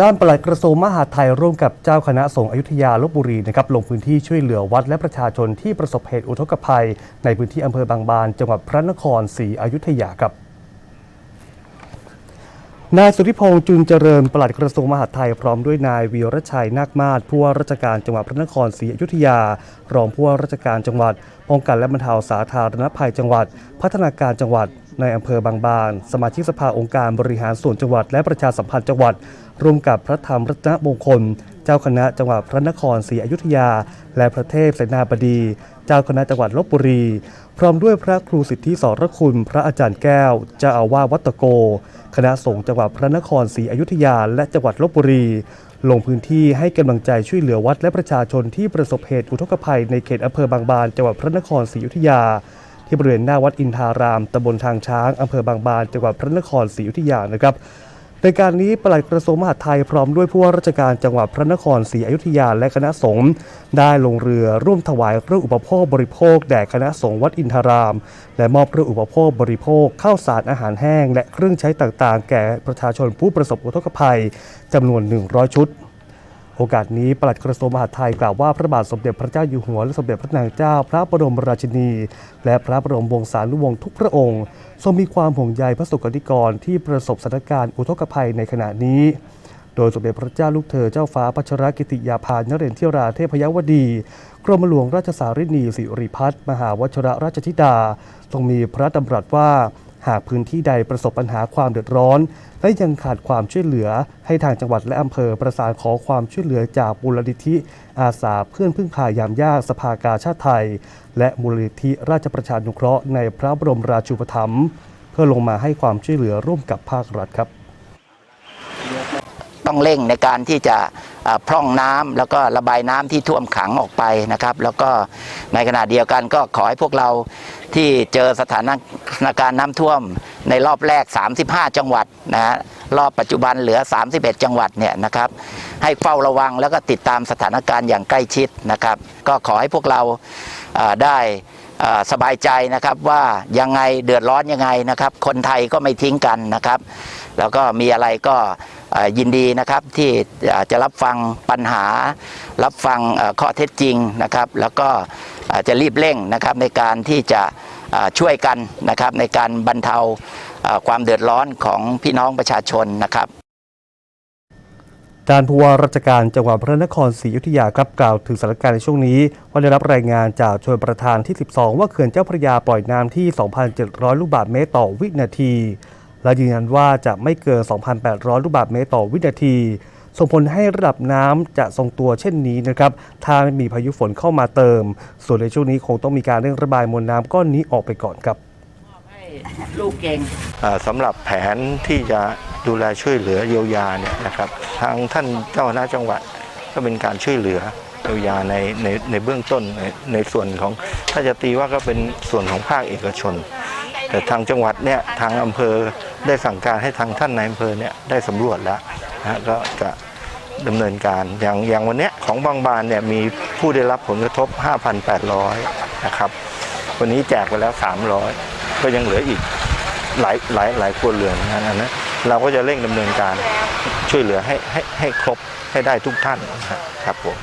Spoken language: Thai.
ด้านปลัดกระทรวงมหาดไทยร่วมกับเจ้าคณะสงฆ์อยุธยาลบบุรีนะครับลงพื้นที่ช่วยเหลือวัดและประชาชนที่ประสบเหตุอุทกภัย ในพื้นที่อำเภอบางบาน จังหวัดพระนครศรีอยุธยาครับนายสุทธิพงษ์จุนเจริญปลัดกระทรวงมหาดไทยพร้อมด้วยนายวีรชัยนาคมาศผู้ว่าราชการจังหวัดพระนครศรีอยุธยา รองผู้ว่าราชการจังหวัดป้องกันและบรรเทาสาธารณภัยจังหวัด พัฒนาการจังหวัด ในอำเภอบางบาน สมาชิกสภาองค์การบริหารส่วนจังหวัดและประชาสัมพันธ์จังหวัด ร่วมกับพระธรรมรัตนมงคล เจ้าคณะจังหวัดพระนครศรีอยุธยา และพระเทพเสนาบดี เจ้าคณะจังหวัดลบบุรี พร้อมด้วยพระครูสิทธิสรคุณ พระอาจารย์แก้ว เจ้าอาวาสวัดตะโก คณะสงฆ์จังหวัดพระนครศรีอยุธยา และจังหวัดลบบุรีลงพื้นที่ให้กำลังใจช่วยเหลือวัดและประชาชนที่ประสบเหตุอุทกภัยในเขตอำเภอบางบานจังหวัดพระนครศรีอยุธยา ที่บริเวณหน้าวัดอินทารามตำบลทางช้างอำเภอบางบานจังหวัดพระนครศรีอยุธยานะครับในการนี้ปลัดกระทรวงมหาดไทยพร้อมด้วยผู้ว่าราชการจังหวัดพระนครศรีอยุธยาและคณะสงฆ์ได้ลงเรือร่วมถวายเครื่องอุปโภคบริโภคแด่คณะสงฆ์วัดอินทาราม และมอบเครื่องอุปโภคบริโภคข้าวสารอาหารแห้ง และเครื่องใช้ต่างๆ แก่ประชาชนผู้ประสบอุทกภัยจำนวน 100 ชุด โอกาสนี้ปลัดกระทรวงมหาดไทยกล่าวว่าพระบาทสมเด็จพระเจ้าอยู่หัวและสมเด็จพระนางเจ้า พระบรมราชินี และพระบรมวงศานุวงศ์ทุกพระองค์ ทรงมีความห่วงใยพระสงฆ์นิกรที่ประสบสถานการณ์อุทกภัยในขณะนี้ โดยสมเด็จพระเจ้าลูกเธอเจ้าฟ้าพัชรกิติยาภานเรนทิราเทพยวดี กรมหลวงราชสารินีสิริพัฒน์มหาวชรราชธิดา ทรงมีพระดำรัสว่า หากพื้นที่ใดประสบปัญหาความเดือดร้อน และยังขาดความช่วยเหลือให้ทางจังหวัดและอำเภอประสานขอความช่วยเหลือจากมูลนิธิ อาสาเพื่อนพึ่งพายามยากสภากาชาติไทย และมูลนิธิราชประชานุเคราะห์ในพระบรมราชูปถัมภ์เพื่อลงมาให้ความช่วยเหลือร่วมกับภาครัฐครับ ต้องเร่งในการที่จะพร่องน้ำแล้วก็ระบายน้ำที่ท่วมขังออกไปนะครับ แล้วก็ในขณะเดียวกันก็ขอให้พวกเราที่เจอสถานการณ์น้ำท่วมในรอบแรก 35 จังหวัดนะฮะรอบปัจจุบันเหลือ 31 จังหวัดเนี่ยนะครับ ให้เฝ้าระวังแล้วก็ติดตามสถานการณ์อย่างใกล้ชิดนะครับ ก็ขอให้พวกเราได้สบายใจนะครับว่ายังไงเดือดร้อนยังไงนะครับ คนไทยก็ไม่ทิ้งกันนะครับ แล้วก็มีอะไรก็ยินดีนะครับที่จะรับฟังปัญหา รับฟังข้อเท็จจริงนะครับ แล้วก็จะรีบเร่งนะครับในการที่จะช่วยกันนะครับในการบรรเทาความเดือดร้อนของพี่น้องประชาชนนะครับการผู้ว่าราชการจังหวัดพระนครศรีอยุธยาครับกล่าวถึงสถานการณ์ในช่วงนี้ ว่าได้รับรายงานจากชนประธานที่ 12 ว่าเขื่อนเจ้าพระยาปล่อยน้ำที่ 2,700 ลูกบาศก์เมตรต่อวินาที และยืนยันว่าจะไม่เกิน 2,800 ลูกบาศก์เมตรต่อวินาที ส่งผลให้ระดับน้ำจะทรงตัวเช่นนี้นะครับถ้าไม่มีพายุฝนเข้ามาเติม ส่วนในช่วงนี้คงต้องมีการเร่งระบายมวลน้ำก้อนนี้ออกไปก่อนครับลูกเก่งอ่าสำหรับแผนที่จะดูแลช่วยเหลือเยียวยาเนี่ยนะครับ ทางท่านเจ้าคณะจังหวัดก็เป็นการช่วยเหลือเยียวยาในในในเบื้องต้นในในส่วนของถ้าจะตีว่าก็เป็นส่วนของภาคเอกชน แต่ทางจังหวัดเนี่ยทางอำเภอได้สั่งการให้ทางท่านนายอำเภอเนี่ยได้สำรวจแล้วนะก็จะดำเนินการอย่างอย่างวันเนี้ยของบางบานเนี่ยมีผู้ได้รับผลกระทบ 5,800 นะครับ วันนี้แจกไปแล้ว 300 ก็ยังเหลืออีกหลายหลายหลายครัวเรือนนะนนั้นเราก็จะเร่งดำเนินการช่วยเหลือให้ให้ให้ครบให้ได้ทุกท่านนะครับผม